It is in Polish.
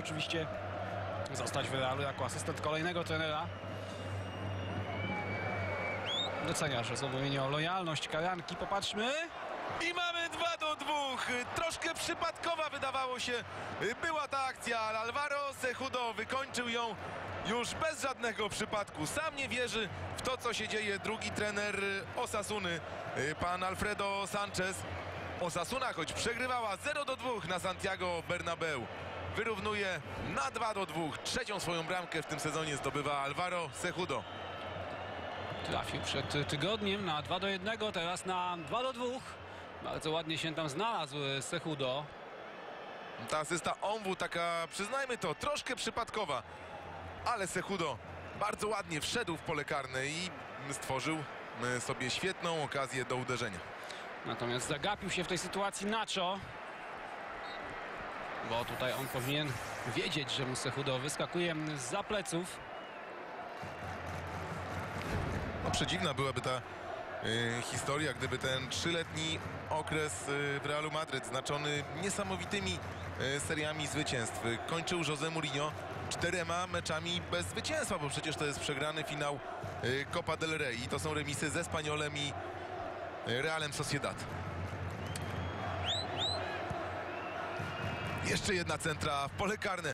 oczywiście zostać w Realu jako asystent kolejnego trenera. Docenia, że o lojalność Karanki. Popatrzmy. I mamy 2 do 2. Troszkę przypadkowa wydawało się była ta akcja, ale Alvaro Sejudo wykończył ją już bez żadnego przypadku. Sam nie wierzy w to, co się dzieje. Drugi trener Osasuny, pan Alfredo Sanchez. Osasuna, choć przegrywała 0 do 2 na Santiago Bernabeu, wyrównuje na 2 do 2. Trzecią swoją bramkę w tym sezonie zdobywa Alvaro Sejudo. Trafił przed tygodniem na 2 do 1, teraz na 2 do 2. Bardzo ładnie się tam znalazł Sechudo. Ta asysta Omwu taka, przyznajmy to, troszkę przypadkowa. Ale Sejudo bardzo ładnie wszedł w pole karne i stworzył e, sobie świetną okazję do uderzenia. Natomiast zagapił się w tej sytuacji Nacho. Bo tutaj on powinien wiedzieć, że mu Sechudo wyskakuje za pleców. No przedziwna byłaby ta e, historia, gdyby ten trzyletni okres e, w Realu Madryt znaczony niesamowitymi e, seriami zwycięstw e, kończył José Mourinho czterema meczami bez zwycięstwa, bo przecież to jest przegrany finał e, Copa del Rey i to są remisy ze Spaniolem i e, Realem Sociedad. Jeszcze jedna centra w pole karne.